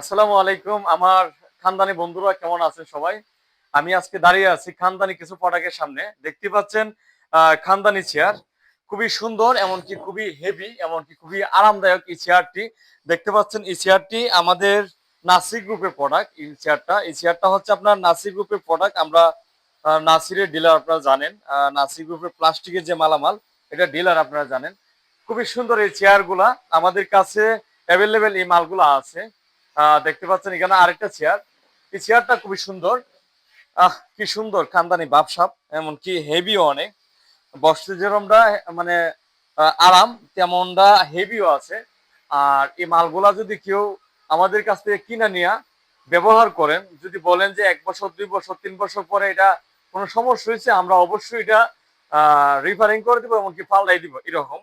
আসসালামু আলাইকুম। আমার খানদানি বন্ধুরা, কেমন আছেন সবাই? আমি আজকে দাঁড়িয়ে আছি খানদানি কিছু প্রোডাক্টের সামনে। দেখতে পাচ্ছেন খানদানি চেয়ার খুবই সুন্দর, এমনকি খুবই হেভি এমনকি খুবই আরামদায়ক এই চেয়ারটি দেখতে পাচ্ছেন, এই চেয়ারটি আমাদের নাসির গ্রুপের প্রোডাক্ট এই চেয়ারটা এই চেয়ারটা হচ্ছে আপনার নাসির গ্রুপের প্রোডাক্ট আমরা নাসিরের ডিলার আপনারা জানেন। নাসির গ্রুপের প্লাস্টিকের যে মালামাল, এটা ডিলার আপনারা জানেন। খুবই সুন্দর এই চেয়ারগুলা আমাদের কাছে অ্যাভেলেবেল এই মালগুলা আছে। দেখতে পাচ্ছেন এখানে আরেকটা চেয়ার এই চেয়ারটা খুবই সুন্দর। আহ, কি সুন্দর, খানদানি বাপসাপ, এমনকি হেভিও অনেক। বসতে যেরমটা মানে আরাম, তেমনটা হেভিও আছে। আর এই মালগুলা যদি কেউ আমাদের কাছ থেকে কিনে নিয়ে, ব্যবহার করেন, যদি বলেন যে এক বছর, দুই বছর, তিন বছর পরে এটা কোনো সমস্যা হয়েছে, আমরা অবশ্যই এটা রিফারিং করে দিব, এমনকি পাল্টাই দিব, এরকম।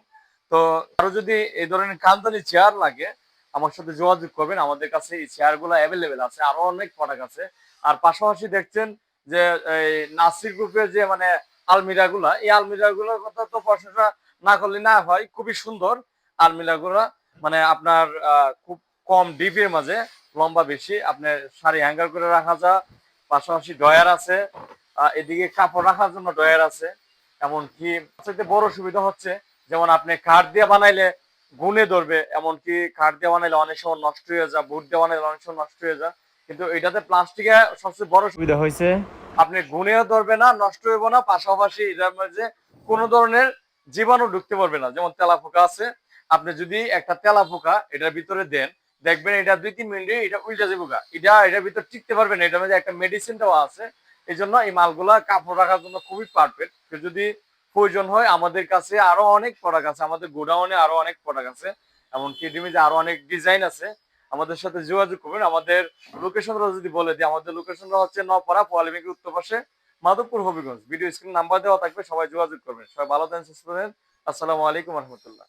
তো আরও যদি এই ধরনের কান্দানি চেয়ার লাগে আমার সাথে যোগাযোগ করবেন, আমাদের কাছে এই চেয়ারগুলো অ্যাভেলেবেল আছে, আরও অনেক প্রোডাক্ট আছে। আর পাশাপাশি দেখছেন যে, এই নাসির গ্রুপের যে মানে আলমিরা গুলা এই আলমিরা গুলোর কথা তো প্রশংসা না করলে না হয়, খুবই সুন্দর আলমিরা গুলা মানে আপনার খুব কম ডিপের মাঝে, লম্বা বেশি আপনার শাড়ি হ্যাঙ্গার করে রাখা যায় পাশাপাশি ডয়ার আছে এদিকে কাপড় রাখার জন্য ডয়ার আছে। এমনকি সবচেয়ে বড় সুবিধা হচ্ছে, যেমন আপনি কাঠ দিয়ে বানাইলে গুনে ধরবে এমনকি কাঠ দিয়ে বানাইলে অনেক সময় নষ্ট হয়ে যায় বুট দিয়ে বানাইলে অনেক সময় নষ্ট হয়ে যায় কিন্তু এটাতে প্লাস্টিকে সবচেয়ে বড় সুবিধা হয়েছে। আপনি গুনেও ধরবে না নষ্ট হইব না পাশাপাশি এটার মধ্যে কোনো ধরনের জীবাণু ঢুকতে পারবে না যেমন তেলা পোকা আছে। আপনি যদি একটা তেলা পোকা এটার ভিতরে দেন দেখবেন এটা দুই তিন মিনিটে এটা উল্টা যাব। এটা এটার ভিতর টিকতে পারবে না এটার মধ্যে একটা মেডিসিনটাও আছে। এই জন্য এই মালগুলা কাপড় রাখার জন্য খুবই পারফেক্ট যদি প্রয়োজন হয়, আমাদের কাছে আরও অনেক প্রোডাক্ট আছে, আমাদের গোডাউনে আরও অনেক প্রোডাক্ট আছে, এমনকি ডিমিজে আরও অনেক ডিজাইন আছে। আমাদের সাথে যোগাযোগ করবেন, আমাদের লোকেশনটা যদি বলে দিই, আমাদের লোকেশনটা হচ্ছে নপাড়া পোয়ালিমিকের উত্তর পাশে Madhabpur Habiganj. Video screen number দেওয়া থাকবে, সবাই যোগাযোগ করবেন। সবাই ভালো থাকেন, সুস্থ থাকেন। আসসালামু আলাইকুম রহমতুল্লাহ।